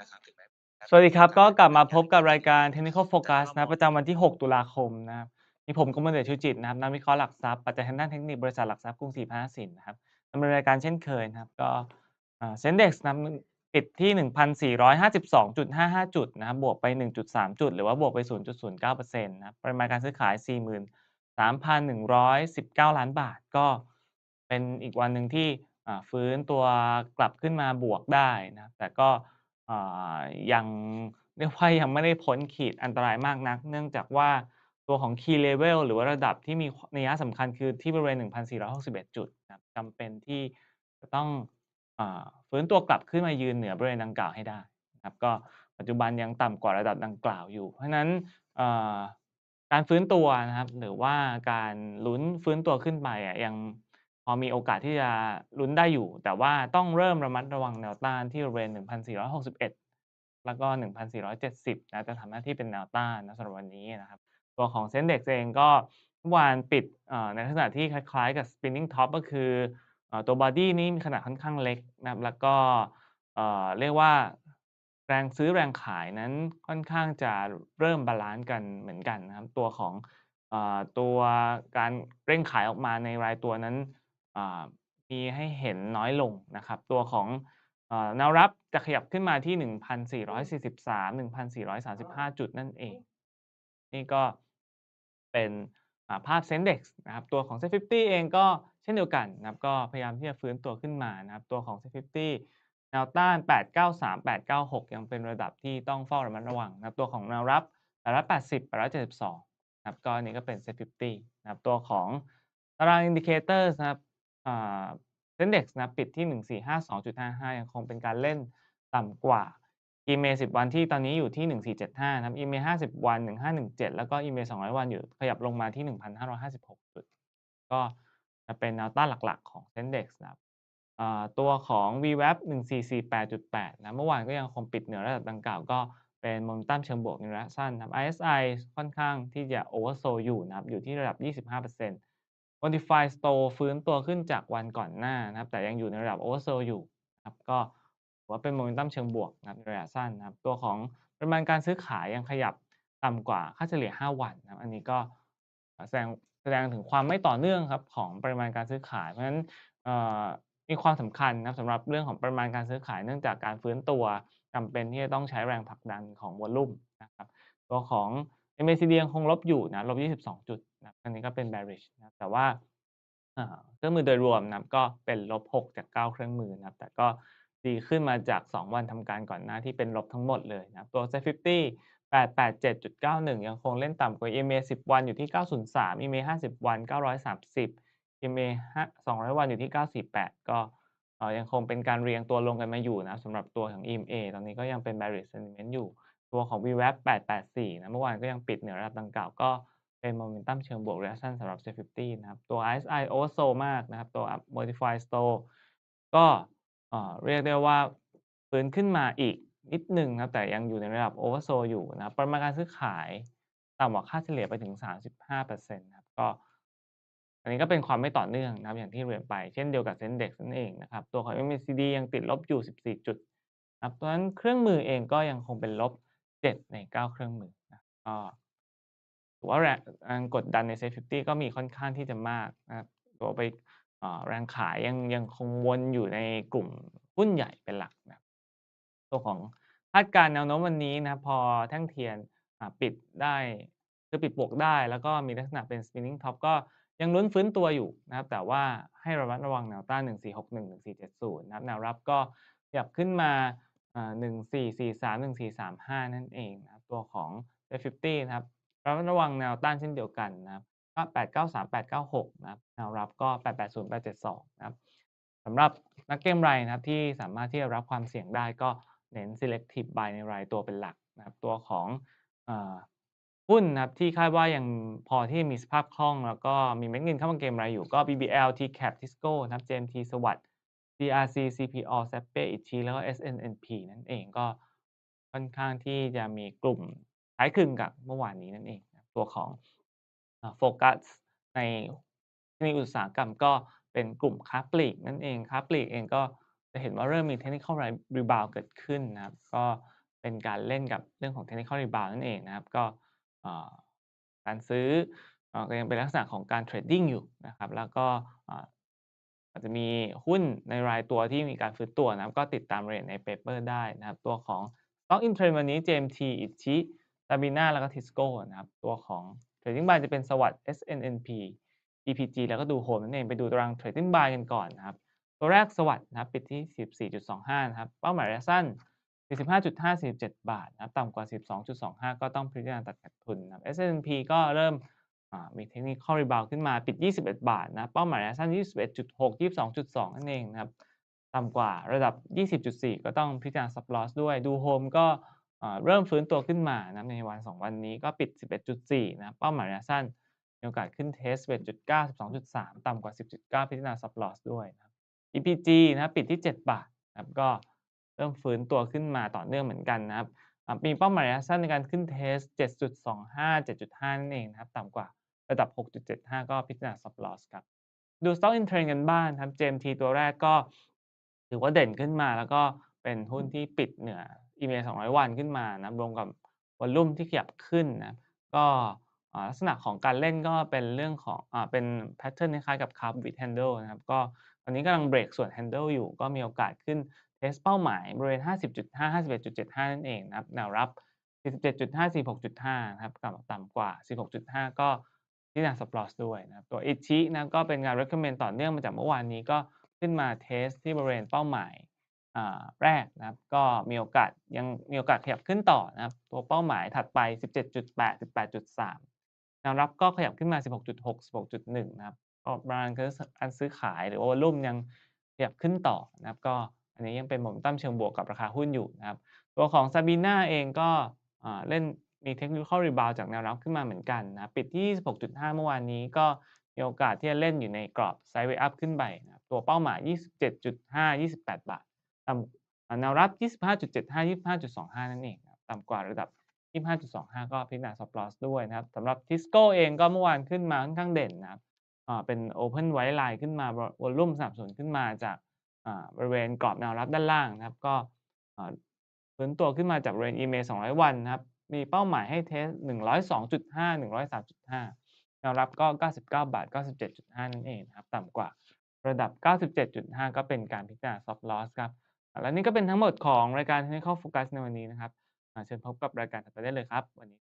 นะครับถึงแม้สวัสดีครับ ก็กลับมาพบกับรายการ Technical Focus นะประจำวันที่ 6 ตุลาคมนะครับมีผมกมลเดชชูจิตนะครับนักวิเคราะห์หลักทรัพย์ปัจจัยทางด้านเทคนิคบริษัทหลักทรัพย์กรุงศรีพาณสินนะครับดำเนินรายการเช่นเคยนะครับ ก็เซ็นเด็กซ์นะปิดที่ 1,452.55 จุดนะครับบวกไป 1.3 จุด หรือว่าบวกไป 0.09%นะครับปริมาณการซื้อขาย 43,119 ล้านบาท ก็เป็นอีกวันหนึ่งที่ฟื้นตัวกลับขึ้นมาบวกได้นะแต่ก็ ยังเรียกว่ายังไม่ได้พ้นขีดอันตรายมากนัก เนื่องจากว่าตัวของ Key Level หรือว่าระดับที่มีนัยสำคัญคือที่บริเวณ 1,461 จุดนะจำเป็นที่จะต้องฟื้นตัวกลับขึ้นมายืนเหนือบริเวณดังกล่าวให้ได้นะครับก็ปัจจุบันยังต่ำกว่าระดับดังกล่าวอยู่ เพราะฉะนั้นการฟื้นตัวนะครับหรือว่าการลุ้นฟื้นตัวขึ้นไปอะยัง อมีโอกาสที่จะลุ้นได้อยู่ แต่ว่าต้องเริ่มระมัดระวังแนวต้านที่บริเวณ 1,461 แล้วก็ 1,470 นะจะทำหน้าที่เป็นแนวต้านนะสำหรับวันนี้นะครับ ตัวของเซ็นเด็กเองก็เมื่อวานปิดในลักษณะที่คล้ายๆกับ spinning top ก็คือตัวบอดี้นี้มีขนาดค่อนข้างเล็กนะครับแล้วก็เรียกว่าแรงซื้อแรงขายนั้นค่อนข้างจะเริ่มบาลานซ์กันเหมือนกันนะครับ ตัวของตัวการเร่งขายออกมาในรายตัวนั้น มีให้เห็นน้อยลงนะครับ ตัวของแนวรับจะขยับขึ้นมาที่ 1,443 1,435 จุดนั่นเอง นี่ก็เป็นภาพเซ็นเด็กนะครับ ตัวของ Set 50เองก็เช่นเดียวกันนะครับ ก็พยายามที่จะฟื้นตัวขึ้นมานะครับ ตัวของ Set 50แนวต้าน 893 896 ยังเป็นระดับที่ต้องเฝ้าระมัดระวังนะครับ ตัวของแนวรับ880 872นะครับ ก็อันนี้ก็เป็น Set 50นะครับ ตัวของตารางอินดิเคเตอร์นะครับ เซ็นเด็กนะปิดที่ 1452.55 ยังคงเป็นการเล่นต่ำกว่า EMA 10 วันที่ตอนนี้อยู่ที่ 1475 นะครับ EMA 50 วัน 1517 แล้วก็ EMA 200 วันอยู่ขยับลงมาที่ 1,556 จุด ก็จะเป็นแนวต้านหลักๆของ Sendex นะครับตัวของ VWAP 1448.8 นะ เมื่อวานก็ยังคงปิดเหนือระดับดังกล่าวก็เป็นโมเมนตัมเชิงบวกในระยะสั้นนะครับ RSI ค่อนข้างที่จะ oversold อยู่นะครับ อยู่ที่ระดับ 25% Modify Store ฟื้นตัวขึ้นจากวันก่อนหน้านะครับ แต่ยังอยู่ในระดับ oversold อยู่นะครับก็ว่าเป็นโมเมนตัมเชิงบวกนะครับระยะสั้นนะครับ ตัวของปริมาณการซื้อขายยังขยับต่ำกว่าค่าเฉลี่ย 5 วันนะครับ อันนี้ก็แสดงแสดงถึงความไม่ต่อเนื่องครับของปริมาณการซื้อขาย เพราะฉะนั้นมีความสำคัญนะครับสำหรับเรื่องของปริมาณการซื้อขายเนื่องจากการฟื้นตัวจำเป็นที่จะต้องใช้แรงผลักดันของวอลลุ่มนะครับ ตัวของ MACD ยังคงลบอยู่นะลบ 22 จุดนะอันนี้ก็เป็น bearish นะแต่ว่าเครื่องมือโดยรวมนะก็เป็นลบ 6 จาก 9 เครื่องมือนะแต่ก็ดีขึ้นมาจาก 2 วันทำการก่อนหน้าที่เป็นลบทั้งหมดเลยนะตัว Set 50 887.91 ยังคงเล่นต่ำกว่า EMA 10 วันอยู่ที่ 903 EMA 50 วัน 930 EMA 200 วันอยู่ที่ 948 ก็ยังคงเป็นการเรียงตัวลงกันมาอยู่นะสำหรับตัวของ EMA ตอนนี้ก็ยังเป็น bearish sentiment อยู่ ตัวของ VWAP 884 นะ เมื่อวานก็ยังปิดเหนือระดับดังกล่าวก็เป็นโมเมนตัมเชิงบวกระยะสั้นสำหรับ J50 นะครับ ตัว RSI oversold มากนะครับ ตัว Modify Store ก็เรียกได้ว่าฟื้นขึ้นมาอีกนิดหนึ่งนะแต่ยังอยู่ในระดับ oversold อยู่นะปริมาณการซื้อขายต่ำกว่าค่าเฉลี่ยไปถึง 35%นะครับก็ อันนี้ก็เป็นความไม่ต่อเนื่องนะครับ อย่างที่เรียนไปเช่นเดียวกับ Sendex นั่นเองนะครับ ตัวของ MACD ยังติดลบอยู่ 14 จุดนะครับเพราะฉะนั้นเครื่องมือเองก็ยังคงเป็นลบ 7 ใน 9 เครื่องมือนะก็ถือว่าแรงกดดันใน Set 50ก็มีค่อนข้างที่จะมากนะครับตัวไปแรงขายยังยังคงวนอยู่ในกลุ่มหุ้นใหญ่เป็นหลักนะตัวของคาดการแนวโน้มวันนี้นะพอแท่งเทียนปิดได้คือปิดบวกได้ แล้วก็มีลักษณะเป็น spinning top ก็ยังลุ้นฟื้นตัวอยู่นะครับ แต่ว่าให้ระมัดระวังแนวต้าน 1461 1470 นะครับแนวรับก็ขยับขึ้นมา 1443 1435นั่นเองนะตัวของ F50 นะครับระมัดระวังแนวต้านเช่นเดียวกันนะครับก็893 896นะครับแนวรับก็880 872นย์แปดเจ็ดสองนะครับสำหรับนักเก็งไรนะครับที่สามารถที่จะรับความเสี่ยงได้ก็เน้น selective buy ในรายตัวเป็นหลักนะครับ ตัวของหุ้นนะครับที่คาดว่ายังพอที่มีสภาพคล่อง แล้วก็มีเม็ดเงินเข้ามาเก็งรายอยู่ก็ BBL TCAP Tisco นะครับ JMT สวัสด์ CRC CPO s a p e อีกทีแล้วก็ SNNP นั่นเองก็ค่อนข้างที่จะมีกลุ่มคล้ายคลึงกับเมื่อวานนี้นั่นเองตัวของโฟกัสในในอุตสาหกรรมก็เป็นกลุ่มค้าปลีกนั่นเองค้าปลีกเองก็จะเห็นว่าเริ่มมี Technical Ri Rebound เกิดขึ้นนะครับ ก็เป็นการเล่นกับเรื่องของ Technical Rebound นั่นเองนะครับ ก็การซื้อก็ยังเป็นลักษณะของการเทรดดิ้งอยู่นะครับ แล้วก็ อาจจะมีหุ้นในรายตัวที่มีการฟื้นตัวนะครับ ก็ติดตามรายละเอียดในเปเปอร์ได้นะครับ ตัวของ Stock in Trend วันนี้ JMT ITCI Sabina แล้วก็ Tisco นะครับ ตัวของ Trading Buy จะเป็นสวัสด์ SNNP EPG แล้วก็ดูโฮมนั่นเองไปดูตาราง Trading Buy กันก่อนนะครับ ตัวแรกสวัสด์นะครับปิดที่44.25 นะครับ เป้าหมายระยะสั้น 45.5 47 บาทนะครับ ต่ำกว่า42.25 ก็ต้องพิจารณาตัดขาดทุนนะครับ S&P ก็เริ่ม มี Technical Rebound ขึ้นมาปิด 21 บาทนะเป้าหมายระยะสั้น 21.6 22.2 นั่นเองนะครับต่ำกว่าระดับ 20.4 ก็ต้องพิจารณา Stop Loss ด้วยดูโฮมก็เริ่มฟื้นตัวขึ้นมานะในวัน 2 วันนี้ก็ปิด 11.4 นะเป้าหมายระยะสั้นมีโอกาสขึ้นเทส11.9 12.3 ต่ำกว่า 10.9 พิจารณา Stop Loss ด้วยนะ EPG นะปิดที่ 7 บาทนะครับก็เริ่มฟื้นตัวขึ้นมาต่อเนื่องเหมือนกันนะครับมีเป้าหมายระยะสั้นในการขึ้นเทส7.25 7.5 นั่นเองนะครับต่ำกว่า ระดับ 6.75 ก็พิจารณา Stop Loss ครับ ดู Stock in Trend กันบ้างครับ JMT ตัวแรกก็ถือว่าเด่นขึ้นมาแล้วก็เป็นหุ้นที่ปิดเหนือ EMA 200 วันขึ้นมานะครับรวมกับวอลลุ่มที่ขยับขึ้นนะครับก็อ่าลักษณะของการเล่นก็เป็นเรื่องของอ่าเป็นแพตเทิร์นคล้ายๆกับ Curve with Handle นะครับก็ตอนนี้กำลังเบรกส่วน Handle อยู่ก็มีโอกาสขึ้นเทสต์เป้าหมายบริเวณ 50.5 51.75 นั่นเองนะครับแนวรับ 47.5 46.5 นะครับต่ำต่ำกว่า 16.5 ก็ พิจารณา Stop Loss ด้วยนะครับตัว ITCI นะก็เป็นการ recommend ต่อเนื่องมาจากเมื่อวานนี้ก็ขึ้นมาเทสที่บริเวณเป้าหมายแรกนะครับ ก็มีโอกาสยังมีโอกาสขยับขึ้นต่อนะครับ ตัวเป้าหมายถัดไป 17.8 18.3แนวรับก็ขยับขึ้นมา 16.6 16.1 นะครับก็ปราณการซื้อการซื้อขายหรือว่าลุ่มยังขยับขึ้นต่อนะครับ ก็อันนี้ยังเป็น Momentum เชิงบวกกับราคาหุ้นอยู่นะครับ ตัวของ Sabina เองก็อ่น มี Technical Rebound จากแนวรับขึ้นมาเหมือนกันนะปิดที่ 26.5 เมื่อวานนี้ก็มีโอกาสที่จะเล่นอยู่ในกรอบ Sideways Up ขึ้นไปนะตัวเป้าหมาย 27.5 28 บาทต่ำแนวรับ 25.75 25.25 นั่นเองต่ำกว่าระดับ 25.25 ก็พิจารณา Stop Loss ด้วยนะครับสำหรับ Tisco เองก็เมื่อวานขึ้นมาค่อนข้างเด่นนะครับเป็น Open White Line ขึ้นมาววอลลุ่มสนับสนุนขึ้นมาจากบริเวณกรอบแนวรับด้านล่างนะครับ ก็ฟื้นตัวขึ้นมาจากบริเวณ EMA 200 วันนะครับ มีเป้าหมายให้เทสต์102.5 103.5 แนวรับก็ 99 บาท 97.5 นั่นเองนะครับ ต่ำกว่าระดับ 97.5 ก็เป็นการพิจารณา soft Loss ครับ และนี่ก็เป็นทั้งหมดของรายการ Technical Focus ในวันนี้นะครับ เชิญพบกับรายการต่อไปได้เลยครับ วันนี้